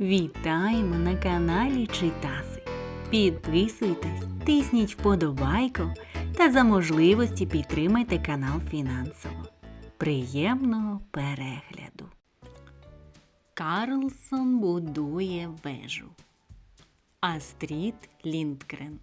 Вітаємо на каналі Читаси. Підписуйтесь, тисніть вподобайку та за можливості підтримайте канал фінансово. Приємного перегляду. Карлсон будує вежу. Астрід Ліндгрен.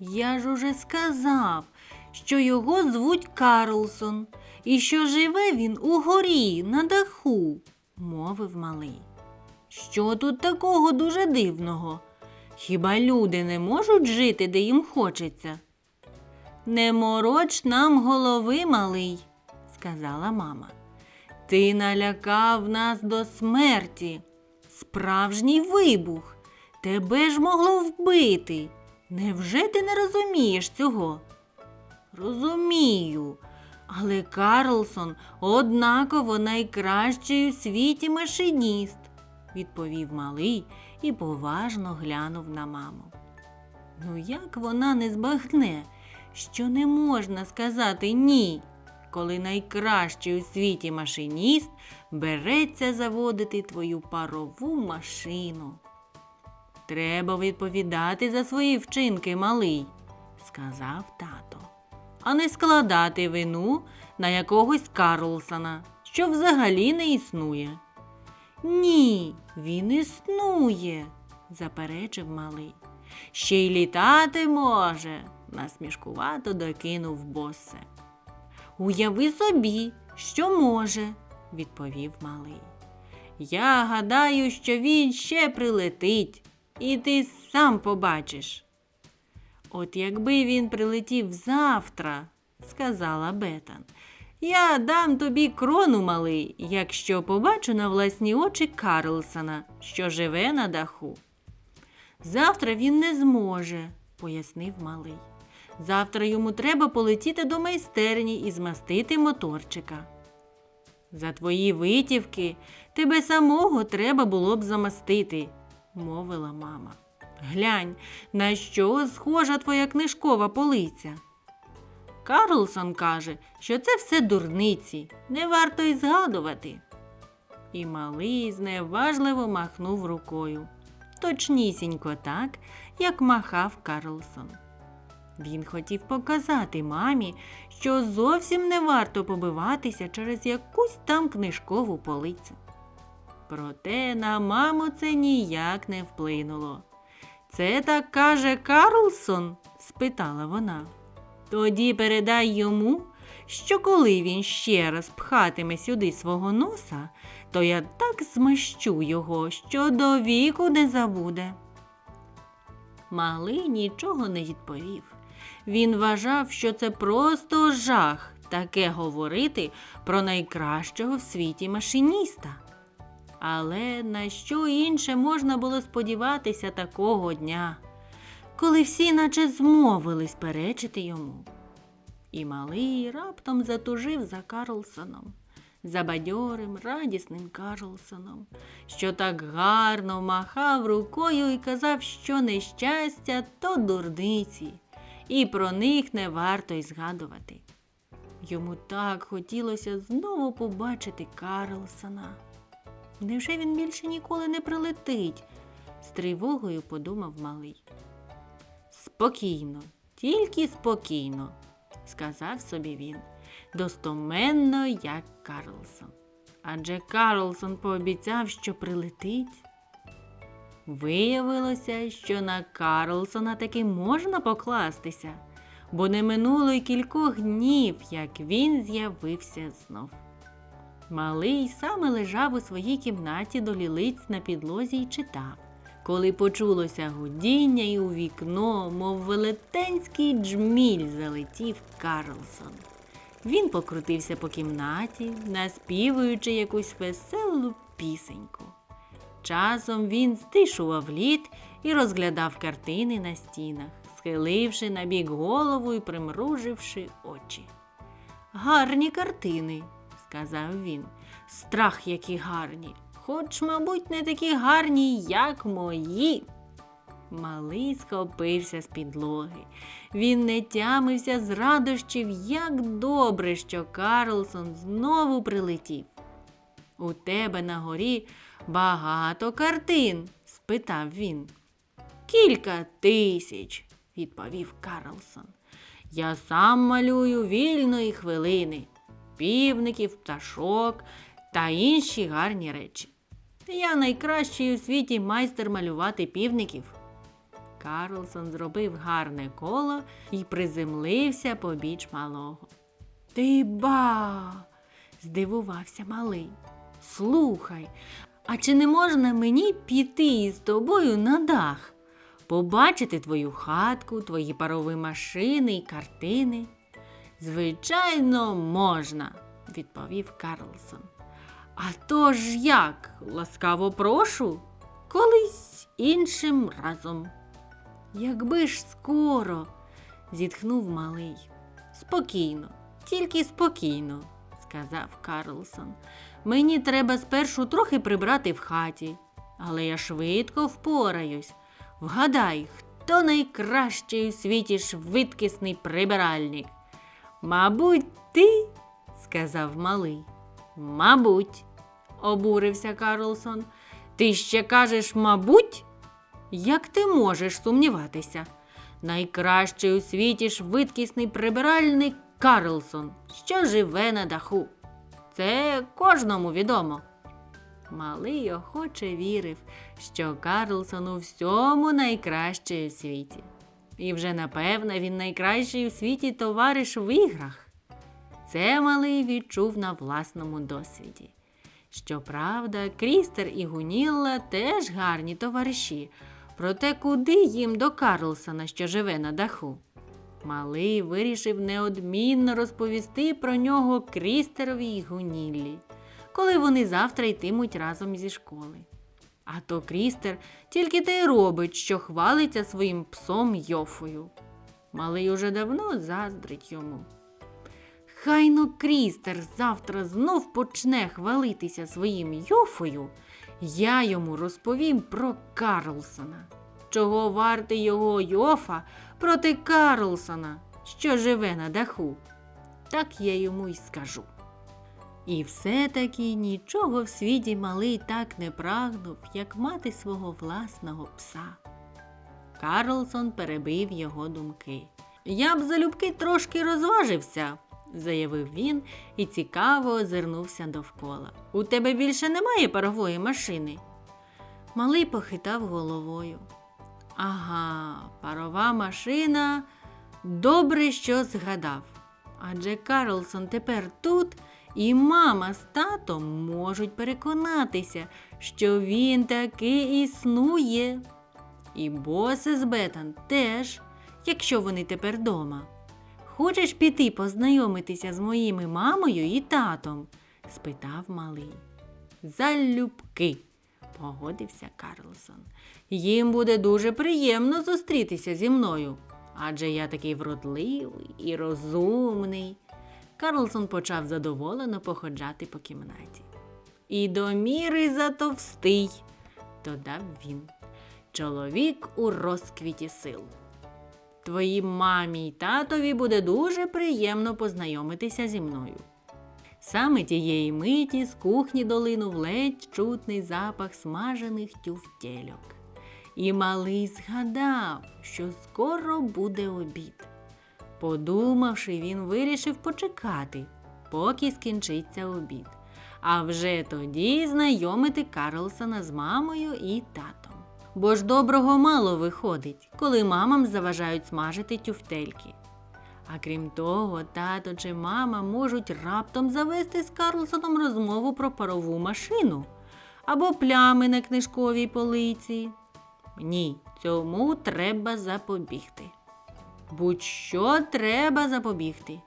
Я ж уже сказав, що його звуть Карлсон, і що живе він у горі на даху, мовив малий. Що тут такого дуже дивного? Хіба люди не можуть жити, де їм хочеться? Не мороч нам голови, малий, сказала мама. Ти налякав нас до смерті. Справжній вибух. Тебе ж могло вбити. Невже ти не розумієш цього? Розумію, але Карлсон однаково найкращий у світі машиніст, відповів малий і поважно глянув на маму. Ну як вона не збагне, що не можна сказати ні, коли найкращий у світі машиніст береться заводити твою парову машину. Треба відповідати за свої вчинки, малий, сказав тато, а не складати вину на якогось Карлсона, що взагалі не існує. Ні, він існує, заперечив малий. Ще й літати може, насмішкувато докинув босе. Уяви собі, що може, відповів малий. Я гадаю, що він ще прилетить, і ти сам побачиш. От якби він прилетів завтра, сказала Бетан, я дам тобі крону, малий, якщо побачу на власні очі Карлсона, що живе на даху. Завтра він не зможе, пояснив малий. Завтра йому треба полетіти до майстерні і змастити моторчика. За твої витівки тебе самого треба було б замастити, мовила мама. Глянь, на що схожа твоя книжкова полиця. Карлсон каже, що це все дурниці, не варто й згадувати. І малий зневажливо махнув рукою. Точнісінько так, як махав Карлсон. Він хотів показати мамі, що зовсім не варто побиватися через якусь там книжкову полицю. Проте на маму це ніяк не вплинуло. Це так каже Карлсон? спитала вона. Тоді передай йому, що коли він ще раз пхатиме сюди свого носа, то я так змащу його, що до віку не забуде. Малий нічого не відповів. Він вважав, що це просто жах таке говорити про найкращого в світі машиніста. Але на що інше можна було сподіватися такого дня, коли всі наче змовились перечити йому? І малий раптом затужив за Карлсоном, за бадьорим, радісним Карлсоном, що так гарно махав рукою і казав, що нещастя то дурниці, і про них не варто й згадувати. Йому так хотілося знову побачити Карлсона. Невже він більше ніколи не прилетить? з тривогою подумав малий. Спокійно, тільки спокійно, сказав собі він, достоменно, як Карлсон. Адже Карлсон пообіцяв, що прилетить. Виявилося, що на Карлсона таки можна покластися, бо не минуло й кількох днів, як він з'явився знов. Малий саме лежав у своїй кімнаті до лілиць на підлозі й читав. Коли почулося гудіння і у вікно, мов велетенський джміль залетів Карлсон. Він покрутився по кімнаті, наспівуючи якусь веселу пісеньку. Часом він стишував лід і розглядав картини на стінах, схиливши на бік голову і примруживши очі. Гарні картини, сказав він. Страх, які гарні, хоч, мабуть, не такі гарні, як мої. Малий схопився з підлоги. Він не тямився з радощів, як добре, що Карлсон знову прилетів. У тебе на горі Багато картин? спитав він. Кілька тисяч, відповів Карлсон. Я сам малюю вільної хвилини, півників, пташок та інші гарні речі. Я найкращий у світі майстер малювати півників. Карлсон зробив гарне коло і приземлився побіч малого. Ти ба. здивувався малий. Слухай, а чи не можна мені піти із тобою на дах? Побачити твою хатку, твої парові машини і картини? Звичайно, можна, відповів Карлсон. А то ж як? Ласкаво прошу, колись іншим разом. Якби ж скоро, зітхнув малий. Спокійно, тільки спокійно, сказав Карлсон. Мені треба спершу трохи прибрати в хаті, але я швидко впораюсь. Вгадай, хто найкращий у світі швидкісний прибиральник? Мабуть, ти, сказав малий. Мабуть, обурився Карлсон. Ти ще кажеш, мабуть? Як ти можеш сумніватися? Найкращий у світі швидкісний прибиральник Карлсон, що живе на даху. Це кожному відомо. Малий охоче вірив, що Карлсон у всьому найкращий у світі. І вже напевно він найкращий у світі товариш в іграх. Це малий відчув на власному досвіді. Щоправда, Крістер і Гунілла теж гарні товариші, проте куди їм до Карлсона, що живе на даху? Малий вирішив неодмінно розповісти про нього Крістерові й Гуніллі, коли вони завтра йтимуть разом зі школи. А то Крістер тільки те й робить, що хвалиться своїм псом Йофою. Малий уже давно заздрить йому. Хайно Крістер завтра знов почне хвалитися своїм Йофою, я йому розповім про Карлсона. Чого вартий його Йофа проти Карлсона, що живе на даху? Так я йому й скажу. І все-таки нічого в світі малий так не прагнув, як мати свого власного пса. Карлсон перебив його думки. Я б залюбки трошки розважився, заявив він і цікаво озирнувся довкола. У тебе більше немає парової машини? Малий похитав головою. Ага, парова машина. Добре, що згадав. Адже Карлсон тепер тут, і мама з татом можуть переконатися, що він таки існує. І боси з Бетан теж, якщо вони тепер дома. Хочеш піти познайомитися з моїми мамою і татом? спитав малий. Залюбки, погодився Карлсон. Їм буде дуже приємно зустрітися зі мною, адже я такий вродливий і розумний. Карлсон почав задоволено походжати по кімнаті. І до міри затовстий, додав він. Чоловік у розквіті сил. Твоїй мамі й татові буде дуже приємно познайомитися зі мною. Саме тієї миті з кухні долинув ледь чутний запах смажених тюфтельок. І малий згадав, що скоро буде обід. Подумавши, він вирішив почекати, поки скінчиться обід, а вже тоді знайомити Карлсона з мамою і татом. Бо ж доброго мало виходить, коли мамам заважають смажити тюфтельки. А крім того, тато чи мама можуть раптом завести з Карлсоном розмову про парову машину або плями на книжковій полиці. Ні, цьому треба запобігти. Будь-що треба запобігти.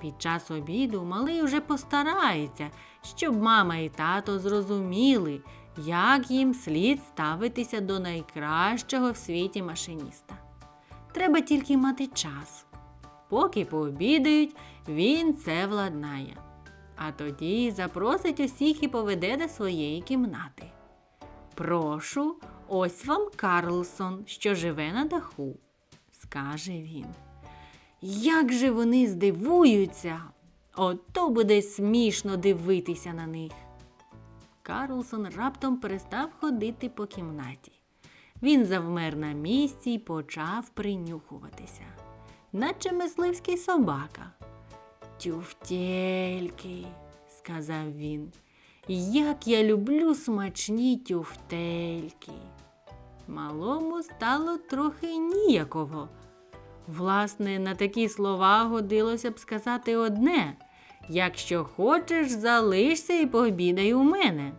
Під час обіду малий уже постарається, щоб мама і тато зрозуміли, як їм слід ставитися до найкращого в світі машиніста. Треба тільки мати час. Поки пообідають, він це владнає. А тоді запросить усіх і поведе до своєї кімнати. Прошу, ось вам Карлсон, що живе на даху, скаже він. Як же вони здивуються! Ото буде смішно дивитися на них. Карлсон раптом перестав ходити по кімнаті. Він завмер на місці і почав принюхуватися, наче мисливський собака. Тюфтельки, сказав він, як я люблю смачні тюфтельки. Малому стало трохи ніяково. Власне, на такі слова годилося б сказати одне якщо хочеш, залишся і пообідай у мене.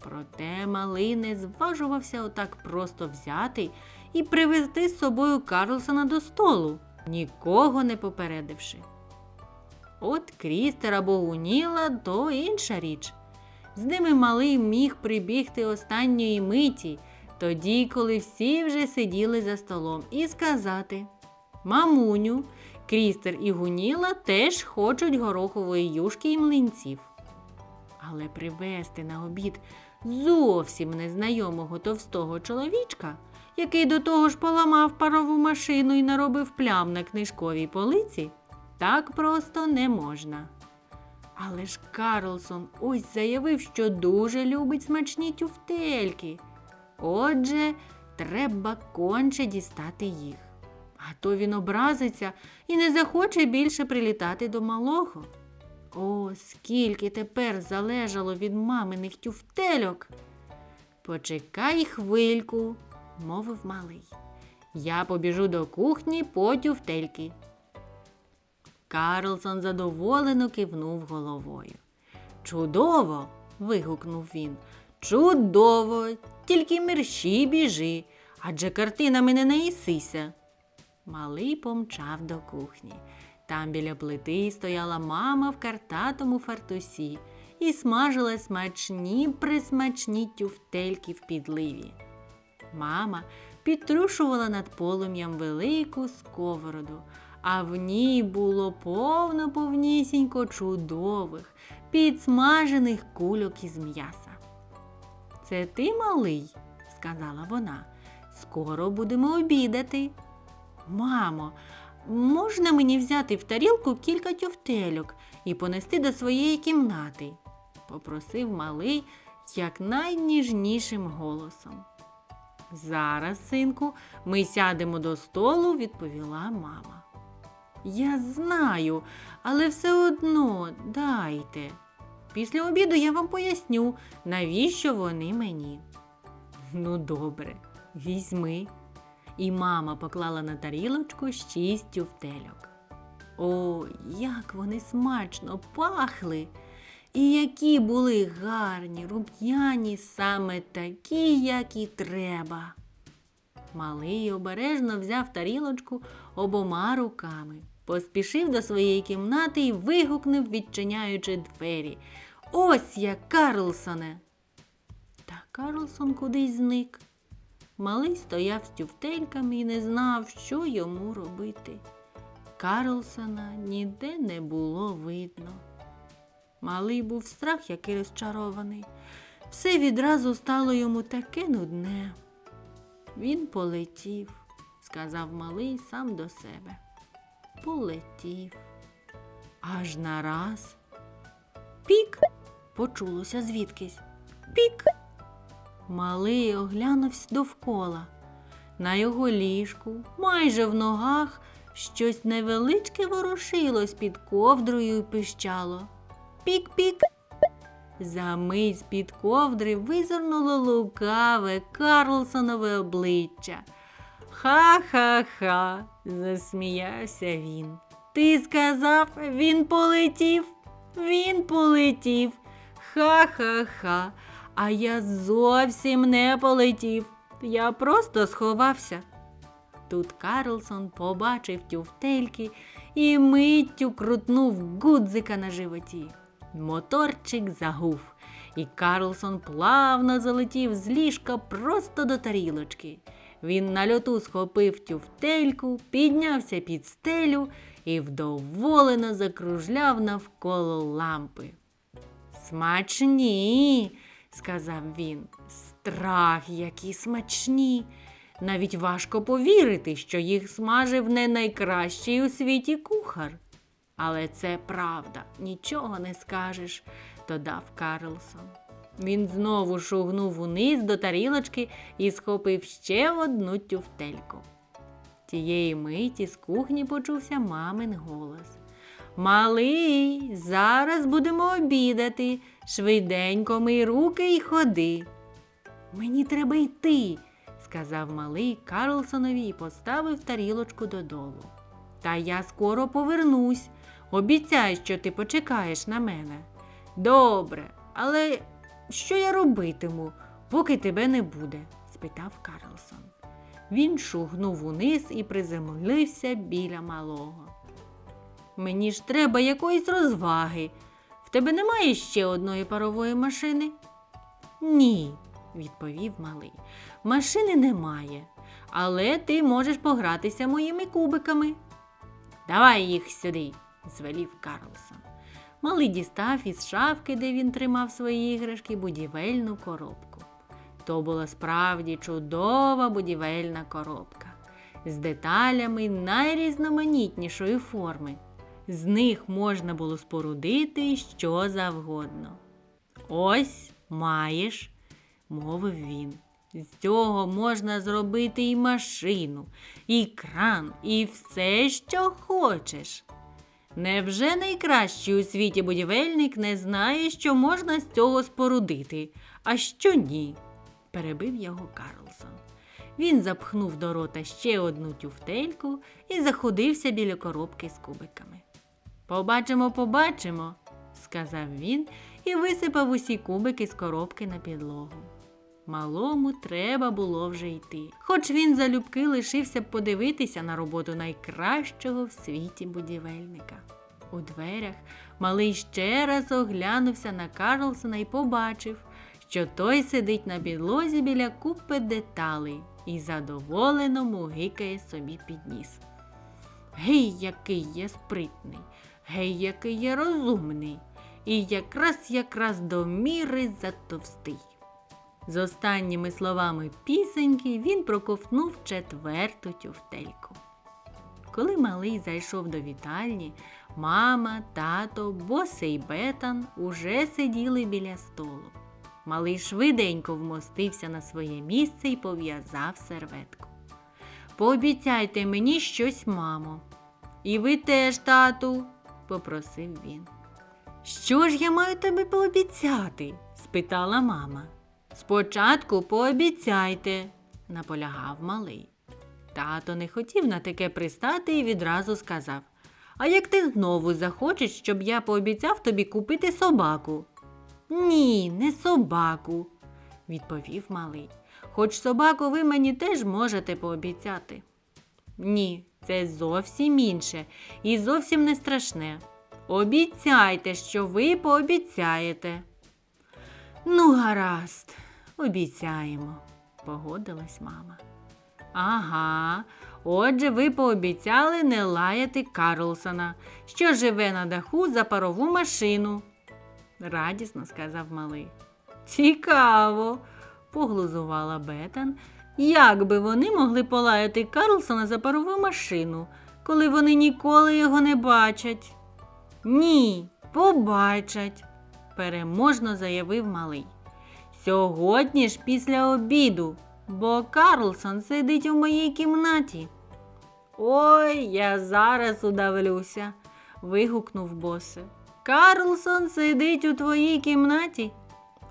Проте малий не зважувався отак просто взяти і привезти з собою Карлсона до столу, нікого не попередивши. От Крістер або Уніла то інша річ. З ними малий міг прибігти останньої миті, тоді, коли всі вже сиділи за столом, і сказати Мамуню, Крістер і Гуніла теж хочуть горохової юшки і млинців. Але привезти на обід зовсім незнайомого товстого чоловічка, який до того ж поламав парову машину і наробив плям на книжковій полиці, так просто не можна. Але ж Карлсон ось заявив, що дуже любить смачні тюфтельки. Отже, треба конче дістати їх. А то він образиться і не захоче більше прилітати до малого. О, скільки тепер залежало від маминих тюфтельок. Почекай хвильку, мовив малий. Я побіжу до кухні по тюфтельки. Карлсон задоволено кивнув головою. Чудово. вигукнув він. Чудово, тільки мерщій біжи, адже картинами не наїсися. Малий помчав до кухні. Там біля плити стояла мама в картатому фартусі і смажила смачні присмачні тюфтельки в підливі. Мама підтрушувала над полум'ям велику сковороду, а в ній було повно повнісінько чудових, підсмажених кульок із м'яса. Це ти, малий, сказала вона. Скоро будемо обідати. Мамо, можна мені взяти в тарілку кілька тюфтельок і понести до своєї кімнати? попросив малий якнайніжнішим голосом. Зараз, синку, ми сядемо до столу, відповіла мама. Я знаю, але все одно дайте. Після обіду я вам поясню, навіщо вони мені. Ну, добре, візьми. І мама поклала на тарілочку шість тюфтельок. О, як вони смачно пахли! І які були гарні, рум'яні, саме такі, як і треба. Малий обережно взяв тарілочку обома руками, поспішив до своєї кімнати і вигукнув, відчиняючи двері. Ось я, Карлсоне. Та Карлсон кудись зник. Малий стояв з тюфтельками і не знав, що йому робити. Карлсона ніде не було видно. Малий був страх, який розчарований. Все відразу стало йому таке нудне. Він полетів, сказав малий сам до себе. Полетів. Аж нараз. Пік почулося звідкись. Пік. Малий оглянувся довкола. На його ліжку, майже в ногах, щось невеличке ворушилось під ковдрою і пищало. Пік-пік. За мить з-під ковдри визирнуло лукаве Карлсонове обличчя. Ха-ха-ха, засміявся він. Ти сказав, він полетів, він полетів. Ха-ха-ха. А я зовсім не полетів. Я просто сховався. Тут Карлсон побачив тюфтельки і миттю крутнув гудзика на животі. Моторчик загув, і Карлсон плавно залетів з ліжка просто до тарілочки. Він на льоту схопив тюфтельку, піднявся під стелю і вдоволено закружляв навколо лампи. Смачні, сказав він. Страх, які смачні. Навіть важко повірити, що їх смажив не найкращий у світі кухар. Але це правда, нічого не скажеш, додав Карлсон. Він знову шугнув униз до тарілочки і схопив ще одну тюфтельку. Тієї миті з кухні почувся мамин голос. Малий, зараз будемо обідати. Швиденько мий руки й ходи. Мені треба йти, сказав малий Карлсонові і поставив тарілочку додолу. Та я скоро повернусь. Обіцяй, що ти почекаєш на мене. Добре, але що я робитиму, поки тебе не буде? спитав Карлсон. Він шугнув униз і приземлився біля малого. Мені ж треба якоїсь розваги. В тебе немає ще одної парової машини? Ні, відповів малий. Машини немає, але ти можеш погратися моїми кубиками. Давай їх сюди, звелів Карлсон. Малий дістав із шафки, де він тримав свої іграшки, будівельну коробку. То була справді чудова будівельна коробка з деталями найрізноманітнішої форми. З них можна було спорудити що завгодно. Ось маєш, мовив він. З цього можна зробити і машину, і кран, і все, що хочеш. Невже найкращий у світі будівельник не знає, що можна з цього спорудити, а що ні? перебив його Карлсон. Він запхнув до рота ще одну тюфтельку і заходився біля коробки з кубиками. Побачимо, побачимо, сказав він і висипав усі кубики з коробки на підлогу. Малому треба було вже йти, хоч він залюбки лишився б подивитися на роботу найкращого в світі будівельника. У дверях малий ще раз оглянувся на Карлсона і побачив, що той сидить на підлозі біля купи деталей і задоволено мугикає собі під ніс. Гей, який я спритний, гей, який я розумний, і якраз якраз до міри затовстий. З останніми словами пісеньки він проковтнув четверту тюфтельку. Коли малий зайшов до вітальні, мама, тато, босе й бетан уже сиділи біля столу. Малий швиденько вмостився на своє місце і пов'язав серветку. Пообіцяйте мені щось, мамо. І ви теж, тату, попросив він. Що ж я маю тобі пообіцяти? спитала мама. Спочатку пообіцяйте, наполягав малий. Тато не хотів на таке пристати і відразу сказав А як ти знову захочеш, щоб я пообіцяв тобі купити собаку? Ні, не собаку, відповів малий. Хоч собаку ви мені теж можете пообіцяти. Ні, це зовсім інше і зовсім не страшне. Обіцяйте, що ви пообіцяєте. Ну, гаразд, обіцяємо, погодилась мама. Ага, отже, ви пообіцяли не лаяти Карлсона, що живе на даху за парову машину, радісно сказав малий. Цікаво, поглузувала Бетан. Як би вони могли полаяти Карлсона за парову машину, коли вони ніколи його не бачать? Ні, побачать, переможно заявив малий. Сьогодні ж після обіду, бо Карлсон сидить у моїй кімнаті. Ой, я зараз удавлюся, вигукнув босе. Карлсон сидить у твоїй кімнаті.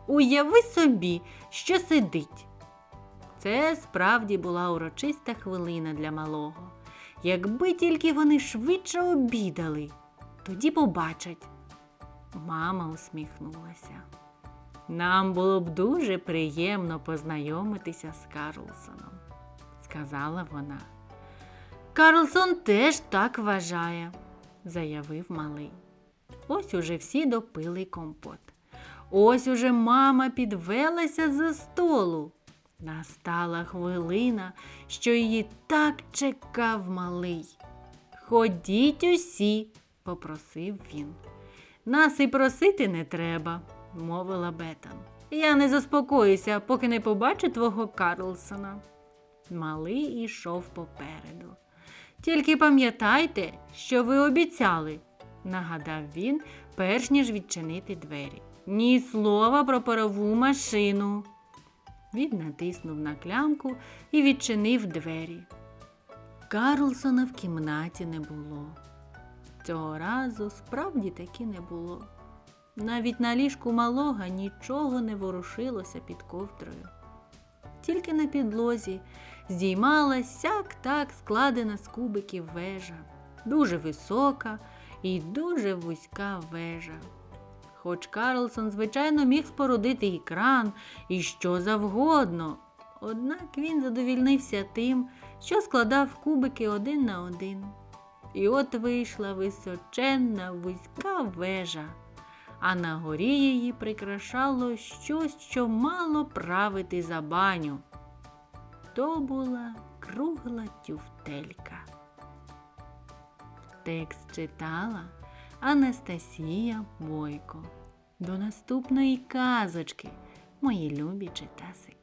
Уяви собі, що сидить. Це справді була урочиста хвилина для малого. Якби тільки вони швидше обідали, тоді побачать. Мама усміхнулася. Нам було б дуже приємно познайомитися з Карлсоном, сказала вона. Карлсон теж так вважає, заявив малий. Ось уже всі допили компот. Ось уже мама підвелася за столу. Настала хвилина, що її так чекав малий. Ходіть усі, попросив він. Нас і просити не треба, мовила Бетан. Я не заспокоюся, поки не побачу твого Карлсона. Малий ішов попереду. Тільки пам'ятайте, що ви обіцяли, нагадав він, перш ніж відчинити двері. Ні слова про парову машину. Він натиснув на клямку і відчинив двері. Карлсона в кімнаті не було. Цього разу справді таки не було. Навіть на ліжку малого нічого не ворушилося під ковдрою. Тільки на підлозі здіймалась сяк так складена з кубиків вежа, дуже висока і дуже вузька вежа. Хоч Карлсон, звичайно, міг спорудити і кран, і що завгодно. Однак він задовільнився тим, що складав кубики один на один. І от вийшла височенна вузька вежа, а на горі її прикрашало щось, що мало правити за баню. То була кругла тюфтелька. Текст читала Анастасія Бойко. До наступної казочки, мої любі читасики.